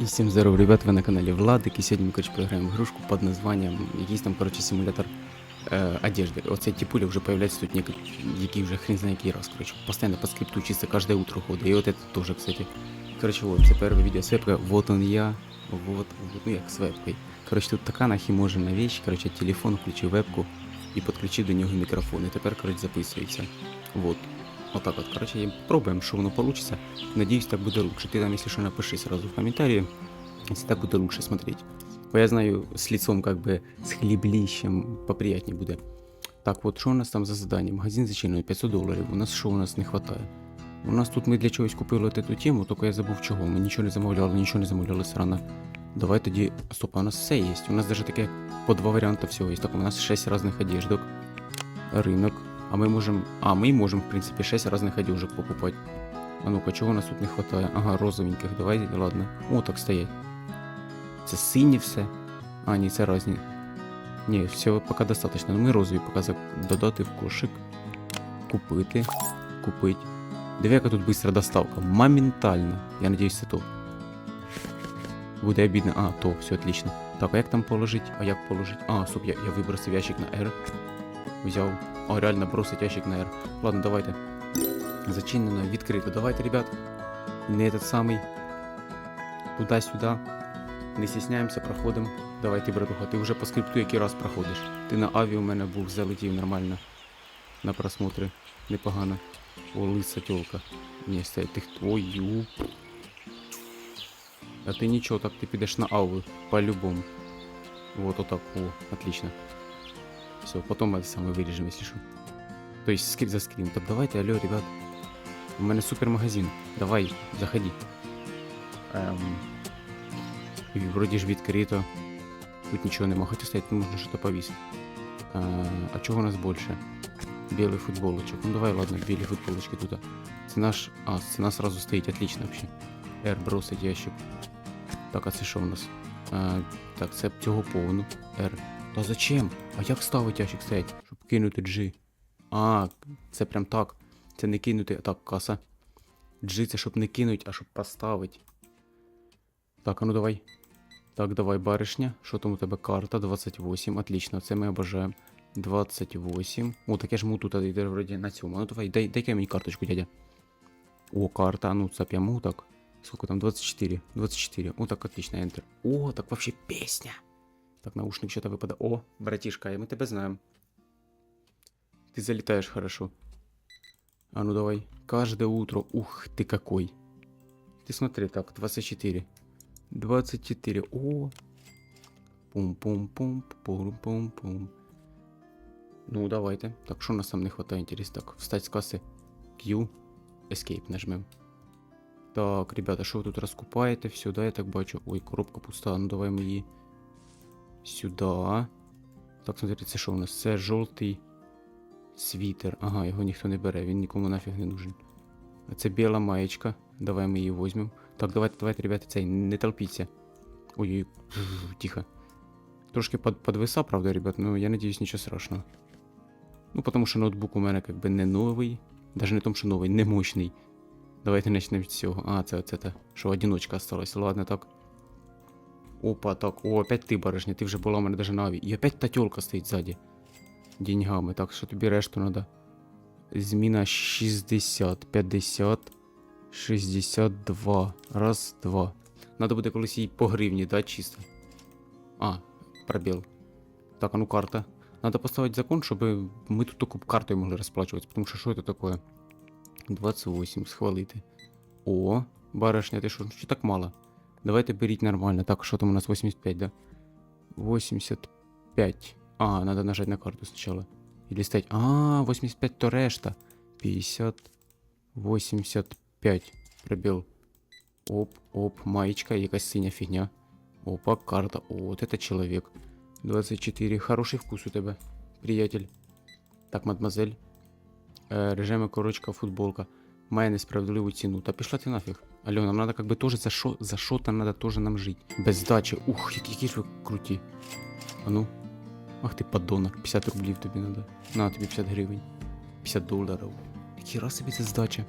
І всім здорово, ребят, ви на каналі Владик, і сьогодні ми коротше, поіграємо в грушку під названням якийсь там коротше, симулятор е, одежди. Оце ті пулі вже появляються тут ніяк, який вже хрен знає який раз, коротше. Постоянно по скрипту чисто кожне утро ходить. І от это тоже, кстати. Коротше, вот, це перше відео з вебка, вот он я, вот, вот, ну як з вебкою. Коротше, тут така нахіможена вещь, коротше, телефон включив вебку і підключив до нього мікрофон. І тепер, коротше, записується. Вот. Отак от, коротше, і пробуємо, що воно вийде. Надеюсь, так буде лучше. Ты там, если что, напиши сразу в комментарии, если так буде лучше смотреть. Бо я знаю, с лицом как бы, с хлеблищем поприятнее буде. Так, вот, що у нас там за задання? Магазин зачинений, 500 доларів. У нас що у нас не хватає? У нас тут ми для чогось купили от эту тему, тільки я забув чого. Ми нічого не замовляли, нічого не замовляли срано. Давай тоді. Стоп, а у нас все є. У нас даже таке по два варіанти всього є. Так, у нас 6 різних одеждок. Ринок. А ми можемо. А, ми можемо, в принципі, 6 різних одежок покупати. А ну-ка, чого у нас тут не хватає? Ага, розовеньких, давай, ладно. О, так стоять. Це сині все. А, ні, це різні. Ні, все поки достатньо. Ну ми розові поки додати в кошик. Купити. Купить. Диви, яка тут бистра доставка. Моментально. Я надіюсь, це то. Буде обідно. А, то, все отлично. Так, а як там положить? А як положить? А, стоп, я, я вибросив ящик на R. Взяв. А, реально бросить ящик на R. Ладно, давайте. Зачинено, відкрито. Давайте, ребят. Не этот самый. Туда-сюда. Не стісняємося, проходимо. Давай ти, братуха, ти вже по скрипту який раз проходиш. Ти на аві у мене був, залетів нормально. На просмотри. Непогано. О, лиса тёлка. Ні, стоять, ти хто? Ой, ю. А ти нічого, так ти підеш на аву. По-любому. Вот отак. О, отлично. Все, потом это самое вырежем, если что. То есть скрин за скрин. Так давайте, алло, ребят. У мене супермагазин. Давай, заходи. Ем... І вроді ж відкрито. Тут нічого нема. Хоча стоять, можна щось повісити. А, а чого у нас більше? Білий футболочок. Ну давай, ладно, білі футболочки тут. Ціна ж. А, ціна сразу стоїть, отлично вообще. Бросить ящик. Так, а це що у нас? А, так, це цього повну. R. Та зачем? А як ставить ящик стоять? Щоб кинути G. А, це прям так. Це не кинути. Так, каса. G це щоб не кинуть, а щоб поставити. Так, а ну давай. Так, давай, баришня. Що там у тебе карта? 28. Отлично, це ми обожаємо. 28. О, так я жму тут, а йде вроді на цьому. Ну давай, дай, дай мені карточку, дядя. О, карта, а ну це прямо так. Сколько там? 24. 24. О, так, отлично, Enter. О, так вообще песня. Так, наушник что-то выпадает. О, братишка, мы тебя знаем. Ты залетаешь хорошо. А ну давай. Каждое утро. Ух ты какой. Ты смотри, так, 24. 24. О. Пум-пум-пум, пум-пум-пум. Ну, давайте. Так, що у нас там не хватає, інтересно? Так, встать з каси. Q. Escape нажмем. Так, ребята, що ви тут розкупаєте? Все, да, я так бачу. Ой, коробка пуста. Ну давай ми її сюди. Так, смотрите, це що у нас? Це жовтий світер. Ага, його ніхто не бере, він нікому нафіг не нужен. А це біла маєчка. Давай ми її візьмемо. Так, давайте, давайте, ребята, цей, не толпіться. Ой-ой, тихо. Трошки под, подвиса, правда, ребят, но я надеюсь, нічого страшного. Ну, потому що ноутбук у мене как би не новий. Даже не тому, що новий, не мощний. Давайте почнемо з цього. А, це це те, що одиночка осталась. Ладно, так. Опа, так. О, опять ти, барышня, ти вже була у мене даже на аві. І опять та тёлка стоїть ззаді. Деньгами. Так, що тобі решту надо. Зміна 60, 50, 62. Раз, два. Надо буде колись їй по гривні, да, чисто. А, пробіл. Так, а ну карта. Надо поставить закон, чтобы мы тут только картой могли расплачиваться, потому что что это такое? 28, схвалити. О, барышня, ти що, що так мало? Давайте беріть нормально. Так, що там у нас 85, да? 85. А, надо нажать на карту сначала. Или стать. А, 85 то решта. 50. 85. Пробіл. Оп, оп, маєчка, якась синя фігня. Опа, карта. О, вот это человек. 24. Хороший вкус у тебе, приятель. Так, мадмазель. Е, режими корочка, футболка. Має несправедливу ціну. Та пішла ти нафіг. Алло, нам надо как бы тоже за шо, за шо-то надо тоже нам жить. Без здачі. Ух, які, які ж ви круті. А ну. Ах ти подонок, 50 рублів тобі надо. На, тобі 50 гривень. 50 доларів. Який раз тобі це здача?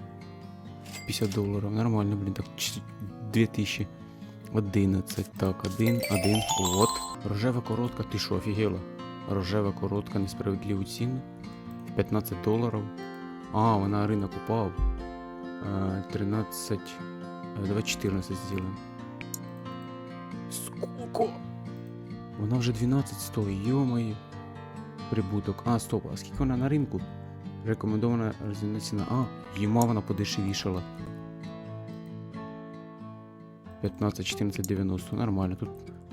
50 доларів, нормально, блін, так 2000. 11. Так, один, один. От. Рожева коротка, ти що, офігела? Рожева коротка, несправедливу ціну. 15 доларів. А, вона ринок упав. Е, 13. е, Давай 14 зробимо. Сколько? Вона вже 12 стоїть, йомає. Прибуток. А, стоп, а скільки вона на ринку? Рекомендована розумна ціна. А, їма вона подешевішала. 15, 14, 90. Нормально. Тут,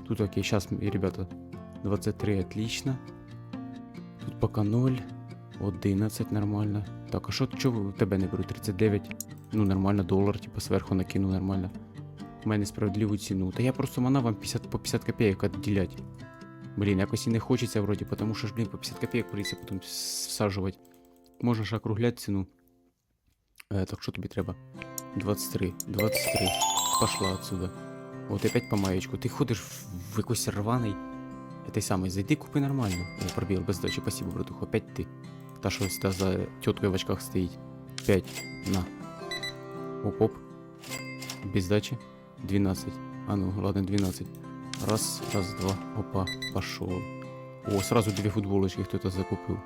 тут окей. Сейчас, ребята. 23, отлично. Тут пока 0. 11, нормально. Так, а що чого тебе не беру? 39. Ну, нормально, долар, типу, зверху накину, нормально. У мене справедливу ціну. Та я просто мана вам 50, по 50 копійок відділять. Блін, якось і не хочеться вроді, тому що ж, блін, по 50 копійок прийдеться потім всаджувати. Можна ж округляти ціну. Е, так, що тобі треба? 23. 23. Пошла отсюда. Вот опять по маєчку. Ти ходиш в, якийсь рваний. Той самий, зайди, купи нормально. О, пробіл, без здачі, спасибо, братуха. Опять ти. Та що ось та за тіткою в очках стоїть. 5. На. Оп-оп. Без здачі. 12. А ну, ладно, 12. Раз, раз, два. Опа, пошел. О, сразу две футболочки кто-то закупил.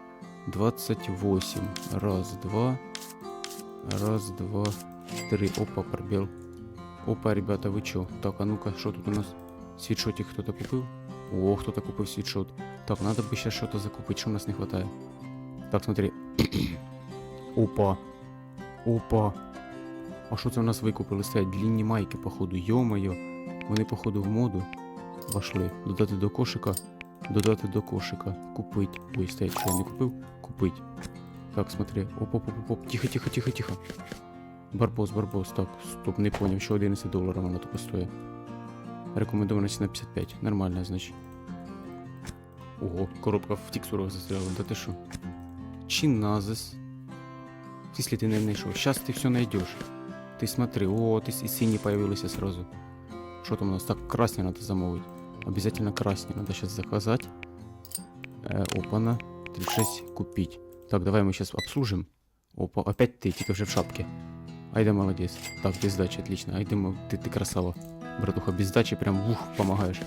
28. Раз, два. Раз, два, три. Опа, пробел. Опа, ребята, вы чё? Так, а ну-ка, что тут у нас? Свитшотик кто-то купил? О, кто-то купил свитшот. Так, надо бы сейчас что-то закупить, что у нас не хватает. Так, смотри. Опа. Опа. А що це у нас викупили? Стоять длінні майки, походу. Йо-моє. Вони, походу, в моду вошли. Додати до кошика. Додати до кошика. Купить. Ой, стоять, що я не купив? Купить. Так, смотри. Оп-оп-оп-оп. Тихо, тихо, тихо, тихо. Барбос, барбос. Так, стоп, не поняв, що 11 доларів вона тупо стоїть. Рекомендована ціна 55. Нормально, значить. Ого, коробка в текстурах застряла. Да ти що? Чиназис. Если ты не нашел. Сейчас ты все найдешь. Ты смотри, о, ты и синие появились сразу. Что там у нас? Так, красный надо замовить. Обязательно красный надо сейчас заказать. Э, опана. 36 купить. Так, давай мы сейчас обслужим. Опа, опять ты, тільки вже в шапке. Айда молодец. Так, без сдачи, отлично. Айда, мо- ты, ты красава. Братуха, без сдачи прям ух, помогаешь.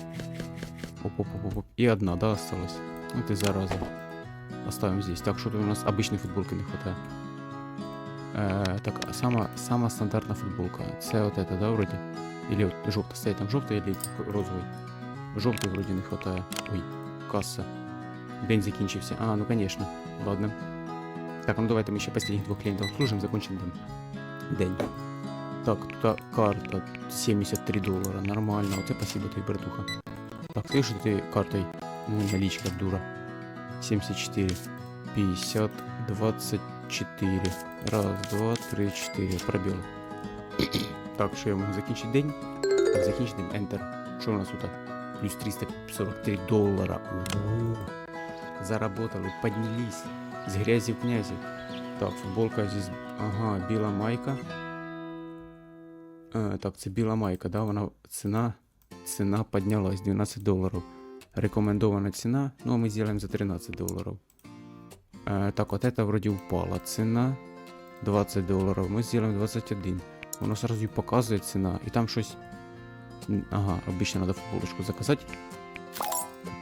Оп, оп, оп, оп, оп. И одна, да, осталась? Ну ты зараза. Оставим здесь. Так, что-то у нас обычной футболки не хватает. Е, так, а сама, сама стандартна футболка. Це от это, да, вроде? Или от жовта стоїть там жовтий или розовий? Жовтий вроде не хватає. Ой, касса. День закінчився. А, ну конечно. Ладно. Так, ну давайте ми ще последних двох клієнтів обслужимо, закончимо день. День. Так, тут карта 73 долара. Нормально. Оце спасибо тобі, братуха. Так, ти що ти картой? Ну, наличка, дура. 74. 50, 24. Раз, два, три, чотири. Пробіл. так, що я можу закінчити день? Закінчити день. Enter. Що у нас тут? Плюс 343 доллара. Заработали, поднялись. З грязі в князі. Так, футболка здесь. Ага, біла майка. Е, так, це біла майка, да? Вона ціна. Ціна піднялась 12 доларів Рекомендована ціна, ну а ми зробимо за 13 доларів. Е, так, вот это вроде упала цена 20 долларов. Мы сделаем 21. Воно сразу и показывает цена. И там щось. М, Ага, обычно надо футболочку заказать.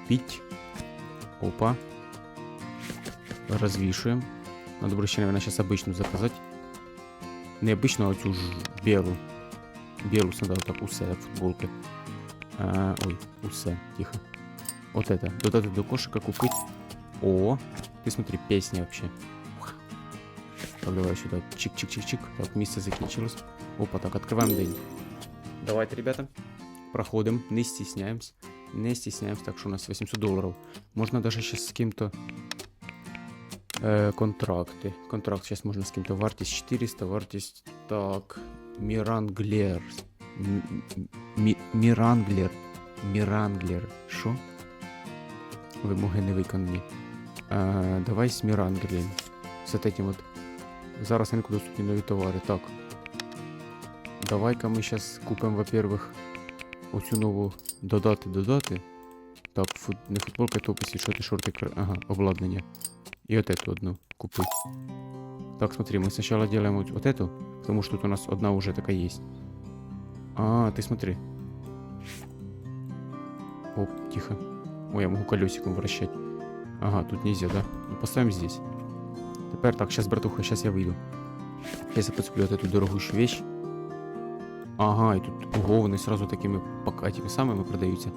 Купить. Опа. Развішуємо. Надо буде ще, наверное, сейчас обычную заказать. Не обычную, а цю ж белу. Белу надо вот так усе футболки. А, ой, усе, тихо. Вот это. Додати до кошика купить. О, ты смотри, песня вообще. Ух. Так, давай сюда. Чик-чик-чик-чик. Так, місце закінчилось. Опа, так, открываем день. Давайте, ребята. Проходим, не стесняемся. Не стесняемся, так что у нас 800 долларов. Можно даже сейчас с кем-то э, контракты. Контракт сейчас можно с кем-то. Вартість 400, вартість... Так, Миранглер. М- М- Миранглер. Миранглер. Що? Вимоги не виконані. Е, давай з Мірангелем. З этим вот. Зараз на ринку доступні нові товари. Так. Давай-ка ми зараз купимо, во-первых, оцю нову додати, додати. Так, фут... не футболка, топи, світшоти, шорти, кр... ага, обладнання. І от эту одну купить. Так, смотри, мы сначала делаем вот, вот эту, потому что тут у нас одна уже такая есть. А, ты смотри. Оп, тихо. Ой, я могу колесиком вращать. Ага, тут нельзя, да? Ну, поставим здесь. Тепер так, сейчас, братуха, сейчас я выйду. Сейчас я подцеплю вот эту дорогущую вещь. Ага, і тут ого, вони сразу такими пока тими самими продаються.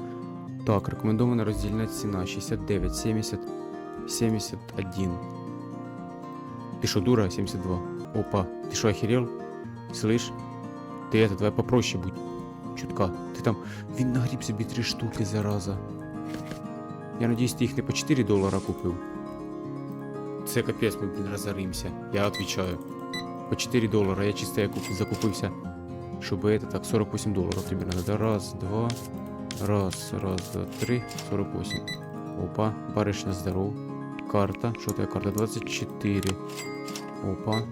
Так, рекомендована роздільна ціна 69, 70, 71. Ти що, дура? 72. Опа, ти що, охерел? Слышь? Ти это, давай попроще будь. Чутка. Ти там. Він нагріб собі три штуки, зараза. Я надіюсь, ти їх не по 4 долара купив. Це капець, ми, блін, розоримся. Я отвечаю. По 4 долара. Я чисто я куп... закупився. Щоб это так, 48 долларов тебе надо. Раз, два, раз, раз, два, три, 48. Опа, барышня здоров. Карта, що твоя карта? 24. Опа.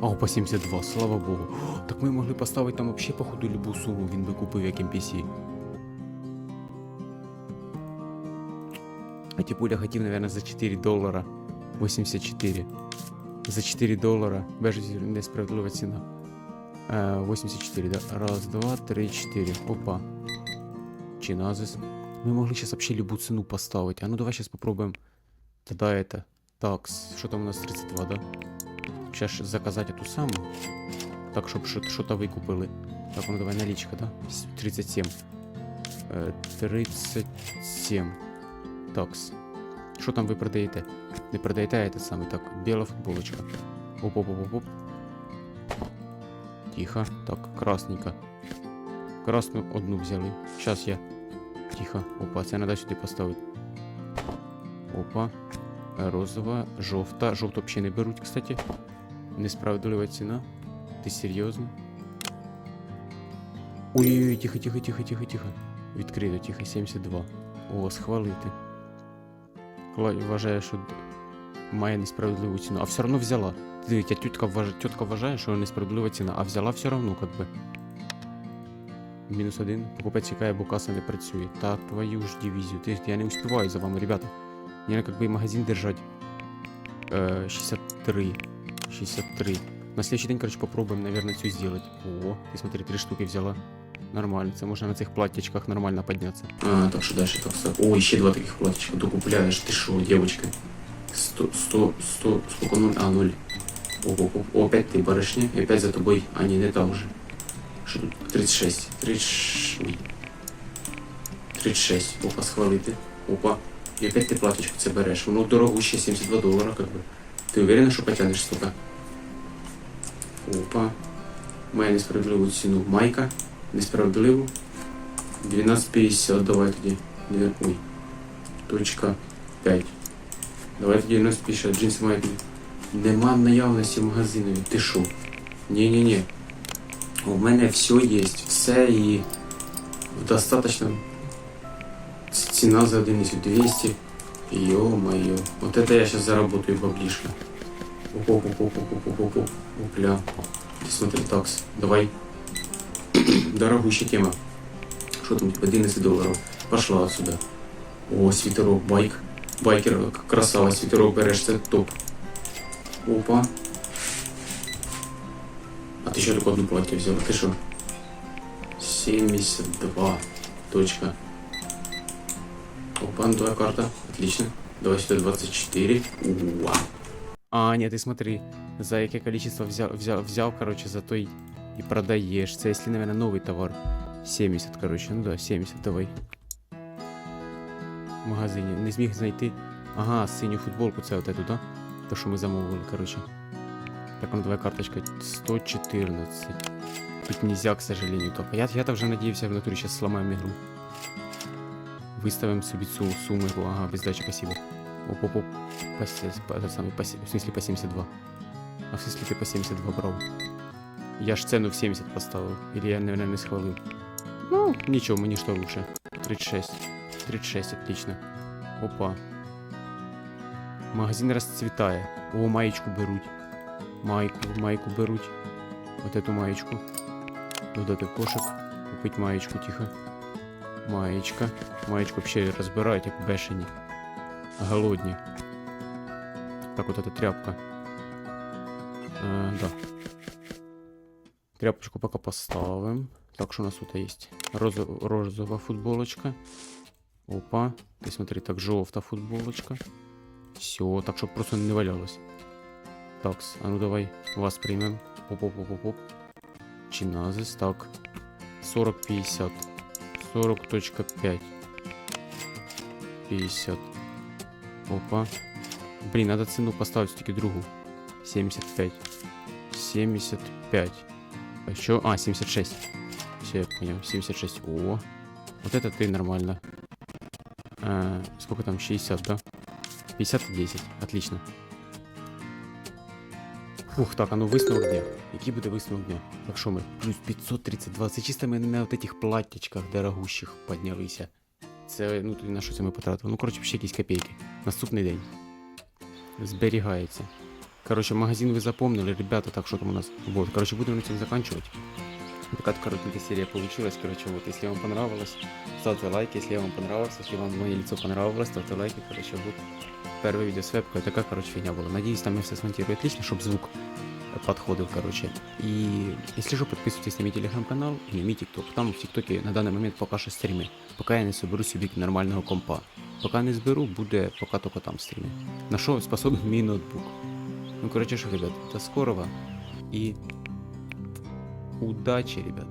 А, по 72, слава богу. О, так ми могли поставити там вообще походу любу суму, він би купив як NPC. Типуля хотів, наверное, за 4 доллара. 84. За 4 доллара. Бежить несправедлива ціна. Е, 84, да? Раз, два, три, четыре. Опа. Чиназис. Мы могли сейчас вообще любую цену поставить. А ну давай сейчас попробуем. Тогда это. Такс. Что там у нас 32, да? Сейчас заказать эту самую. Так, чтобы что-то выкупили. Так, ну давай наличка, да? С- 37. Е, 37. Такс. Що там ви продаєте? Не продаєте, а самий. Так, біла футболочка. Оп-оп-оп-оп. Тихо. Так, красненько. Красну одну взяли. Сейчас я. Тихо. Опа, це треба сюди поставити. Опа. Розова, жовта. Жовту взагалі не беруть, кстати. Несправедлива ціна. Ти серйозно? Ой-ой-ой, тихо, тихо, тихо, тихо, тихо. Відкрито, тихо, 72. О, схвалити. Кла- Вважає, що д- має несправедливу ціну. А все одно взяла. Дивіться, тітка вважає, тітка вважає, що несправедлива ціна, а взяла все одно, как би. Мінус один. Покупець чекає, бо каса не працює. Та твою ж дивізію. Ти, я не успіваю за вами, ребята. Мені как бы магазин держать. Э, 63. 63. На следующий день, короче, попробуем, наверное, цю сделать. О, ты смотри, три штуки взяла. Нормально, це можна на цих платьячках нормально подняться. А, так що дальше так все. О, ще два таких платьячка докупляєш. Ти що, девочка? 100, 100, 100, сколько ноль? А, ноль. О, о, о, опять ты барышня, и опять за тобой. А, не, не та уже. Что тут? 36. 36. Ой. 36. Опа, схвалити. Опа. І опять ти платочку це береш. Воно дорогуще, 72 долара, как бы. Ти уверена, що потягнеш столько? Опа. Має несправедливу ціну. Майка. Несправедливу. 12,50. Давай тоді. Дві- Ой. Точка 5. Давай тоді 12,50. Джинси мають. Нема наявності в магазинові. Ти що? Ні-ні-ні. У мене все є. Все і в достаточном Ц- Цена за одиницу 200. Ё-моё. Вот это я сейчас заработаю баблишко. Оп-оп-оп-оп-оп-оп-оп. Опля. Ты смотри, такс. Давай. Дорогущая тема. Что там, типа 11 долларов. Пошла отсюда. О, свитерок, байк. Байкер, красава, свитерок берешь, це топ. Опа. А ты еще только одну платье взяла, ты что? 72. Точка. Опа, ну карта. Отлично. Давай сюда 24. Уа. А, нет, ты смотри, за яке количество взял, взял, взял, короче, за той и продаешь. Це, если, наверное, новый товар. 70, короче, ну да, 70, давай. В магазині. Не зміг знайти. Ага, синю футболку, це от эту, да? То, що ми замовили, короче. Так, ну давай карточка 114. Тут нельзя, к сожалению, только. Я, я-то вже надіявся в натурі сейчас сломаем игру. Выставим себе цю сумму. Ага, без дачи, спасибо. Оп-оп-оп. По, се- по, это самый, по, се- в смысле по 72. А в смысле ты по 72 брал? Я ж цену в 70 поставил. Или я, наверное, не схвалил. Ну, ничего, мне что лучше. 36. 36, отлично. Опа. Магазин расцветає. О, маєчку беруть. Майку, майку беруть. Вот эту маєчку. Додати кошик. Купить маєчку, тихо. Маєчка. Маєчку вообще розбирають, як бешені. Голодні. Так, вот эта тряпка. Е, да. Тряпочку пока поставим. Так, что у нас тут есть? Розо- розовая футболочка. Опа. Ты смотри, так, жовта футболочка. Все, так, щоб просто не валялось. Такс, а ну давай вас приймем. Оп-оп-оп-оп. Чиназис, так. 40-50. 40.5. 50. Опа. Блин, надо цену поставить все-таки другу. 75. 75. А еще... А, 76. Все, я понял. 76. О, вот это ты нормально. А, сколько там? 60, да? 50 и 10. Отлично. Ух, так, а ну висновок дня. Який буде висновок дня? Так що ми? Плюс 532. Це чисто ми на от этих платтячках дорогущих піднялися. Це, ну, тоді на що це ми потратили? Ну, коротше, ще якісь копійки. Наступний день. Зберігається. Короче, магазин вы запомнили, ребята, так что там у нас. Вот, короче, будем на этом заканчивать. Такая вот коротенькая серия получилась. Короче, вот, если вам понравилось, ставьте лайки, если вам понравилось, если вам мое лицо понравилось, ставьте лайки, короче, вот. Первое видео с вебкой, такая, короче, фигня была. Надеюсь, там я все смонтирую отлично, чтобы звук э, подходил, короче. И если что, подписывайтесь на мой телеграм-канал и на мой тикток. Там в тиктоке на данный момент пока що стріми. Поки я не соберу собі нормального компа. Поки не зберу, буде поки тільки там стріми. На що способен мій ноутбук. Ну, короче, что, ребят, до скорого и удачи, ребят.